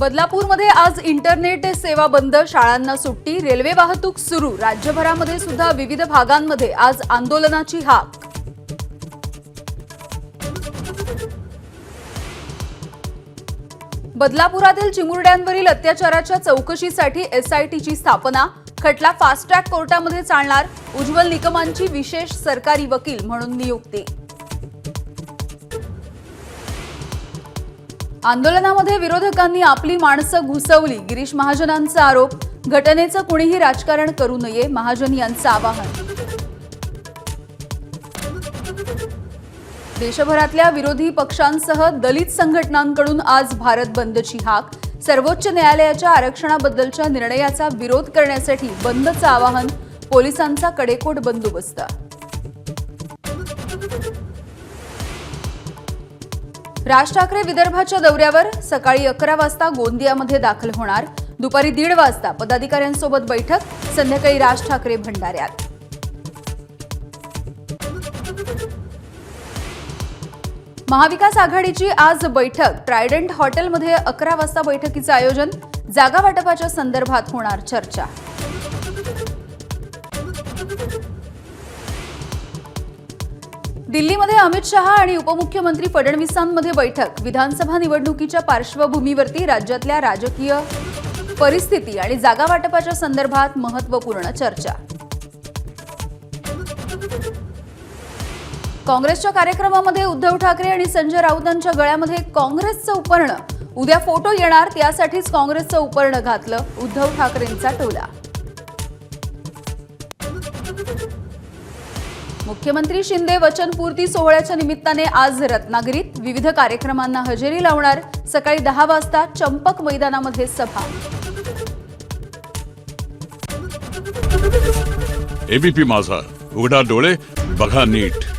बदलापूरमध्ये आज इंटरनेट सेवा बंद शाळांना सुट्टी रेल्वे वाहतूक सुरू. राज्यभरामध्ये सुद्धा विविध भागांमध्ये आज आंदोलनाची हाक. बदलापुरातील चिमुरड्यांवरील अत्याचाराच्या चौकशीसाठी एसआयटीची स्थापना. खटला फास्ट ट्रॅक कोर्टामध्ये चालणार. उज्ज्वल निकमांची विशेष सरकारी वकील म्हणून नियुक्ती. आंदोलनामध्ये विरोधकांनी आपली माणसं घुसवली. गिरीश महाजनांचा आरोप घटनेचं कुणीही राजकारण करू नये महाजन यांचं आवाहन. देशभरातल्या विरोधी पक्षांसह दलित संघटनांकडून आज भारत बंदची हाक. सर्वोच्च न्यायालयाच्या आरक्षणाबद्दलच्या निर्णयाचा विरोध करण्यासाठी बंदचं आवाहन पोलिसांचा कडेकोट बंदोबस्त. राज ठाकरे विदर्भाच्या दौऱ्यावर सकाळी अकरा वाजता गोंदियामध्ये दाखल होणार. दुपारी दीड वाजता पदाधिकाऱ्यांसोबत बैठक संध्याकाळी राज ठाकरे भंडाऱ्यात. महाविकास आघाडीची आज बैठक. ट्रायडंट हॉटेलमध्ये अकरा वाजता बैठकीचं आयोजन. जागा वाटपाच्या संदर्भात होणार चर्चा. दिल्लीमध्ये अमित शहा आणि उपमुख्यमंत्री फडणवीसांमध्ये बैठक. विधानसभा निवडणुकीच्या पार्श्वभूमीवरती राज्यातल्या राजकीय परिस्थिती आणि जागा वाटपाच्या संदर्भात महत्त्वपूर्ण चर्चा. काँग्रेसच्या कार्यक्रमामध्ये उद्धव ठाकरे आणि संजय राऊतांच्या गळ्यामध्ये काँग्रेसचं उपर्ण. उद्या फोटो येणार त्यासाठीच काँग्रेसचं उपर्ण घातलं उद्धव ठाकरेंचा टोला. मुख्यमंत्री शिंदे वचनपूर्ती सोहळ्याच्या निमित्ताने आज रत्नागिरीत विविध कार्यक्रमांना हजेरी लावणार. सकाळी दहा वाजता चंपक मैदानामध्ये सभा. एबीपी माझा. उघडा डोळे बघा नीट.